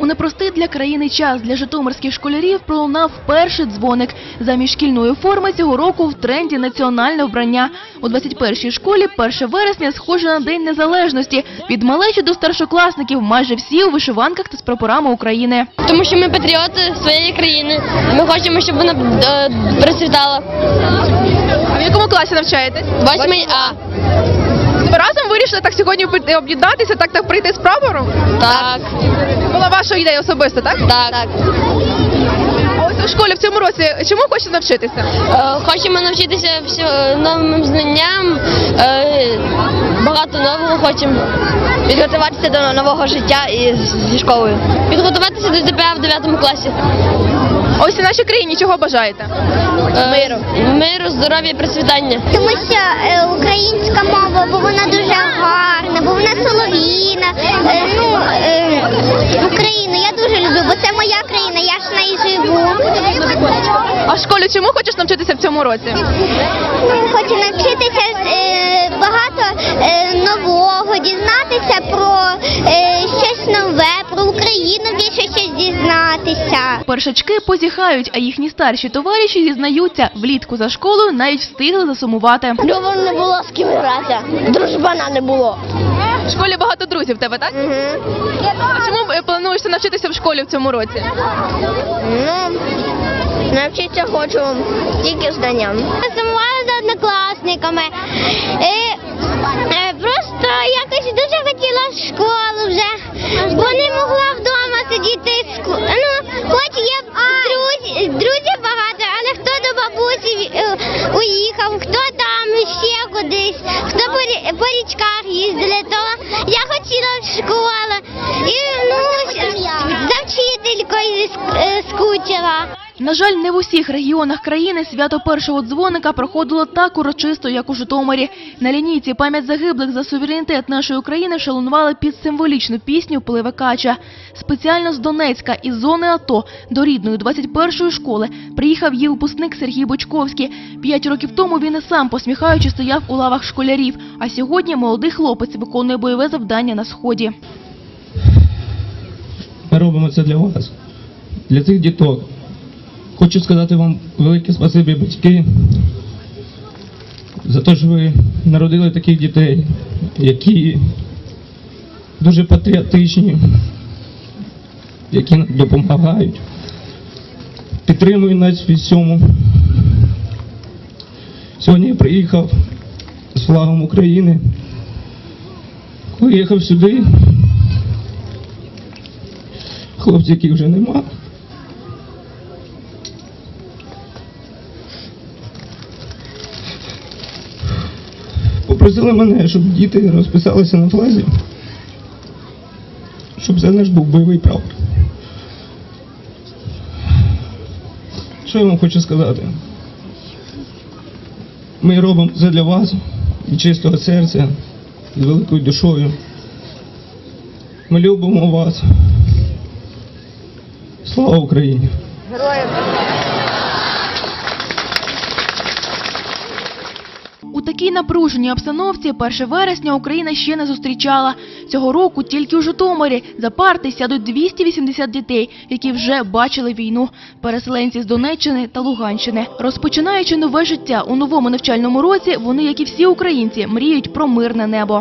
У непростий для країни час для житомирських школярів пролунав перший дзвоник. Замість шкільної форми цього року в тренді національне вбрання. У 21-й школі 1 вересня схоже на День Незалежності. Від малечі до старшокласників майже всі у вишиванках та з прапорами України. Тому що ми патріоти своєї країни. Ми хочемо, щоб вона е, процвітала. А в якому класі навчаєтесь? Восьмий А. Разом вирішили так сьогодні об'єднатися, так так прийти з прапором? Так. Була ваша ідея особисто, так? Так. А ось у школі в цьому році чому хочете навчитися? Е, Хочемо навчитися новим знанням. е, Багато нового хочемо. Підготуватися до нового життя і зі школою. Підготуватися до ЗПА в 9 класі. Ось у нашій країні чого бажаєте? Миру. Миру, здоров'я і процвітання. Тому що е, українська мова, бо вона дуже гарна, бо вона солов'їна. Е, ну, е, Україну я дуже люблю, бо це моя країна, я ж в неї живу. А в школі чому хочеш навчитися в цьому році? Хочу навчитися е, багато е, нового, дізнатися про е, щось нове, про Україну більше щось дізнатися. Першачки позіхають, а їхні старші товариші зізнаються, влітку за школою навіть встигли засумувати. Любов не було з ким грати, дружбана не було. В школі багато друзів в тебе, так? А чому е, плануєш навчитися в школі в цьому році? Ну, навчитися хочу тільки знанням. Сумувала за однокласниками. Е, е, просто якось дуже хотіла в школу вже, бо не могла вдома сидіти. Ну, хоч є друзі, друзів багато, але хто до бабусі е, уїхав, хто там ще кудись, хто по, по річках їздили, то я На жаль, не в усіх регіонах країни свято першого дзвоника проходило так урочисто, як у Житомирі. На лінійці пам'ять загиблих за суверенітет нашої України шалунували під символічну пісню «Пливе кача». Спеціально з Донецька із зони АТО до рідної 21-ї школи приїхав її випускник Сергій Бочковський. П'ять років тому він і сам посміхаючи стояв у лавах школярів. А сьогодні молодий хлопець виконує бойове завдання на сході. Ми робимо це для вас, для цих діток. Хочу сказати вам велике спасибі, батьки, за те, що ви народили таких дітей, які дуже патріотичні, які нам допомагають, підтримують нас в всьому. Сьогодні я приїхав з флагом України. Коли їхав сюди, хлопців, яких вже нема. Попросили мене, щоб діти розписалися на флазі, щоб це наш був бойовий прапор. Що я вам хочу сказати? Ми робимо це для вас від чистого серця, з великою душою. Ми любимо вас. Слава Україні! У такій напруженій обстановці 1 вересня Україна ще не зустрічала. Цього року тільки у Житомирі за парти сядуть 280 дітей, які вже бачили війну. Переселенці з Донеччини та Луганщини. Розпочинаючи нове життя у новому навчальному році, вони, як і всі українці, мріють про мирне небо.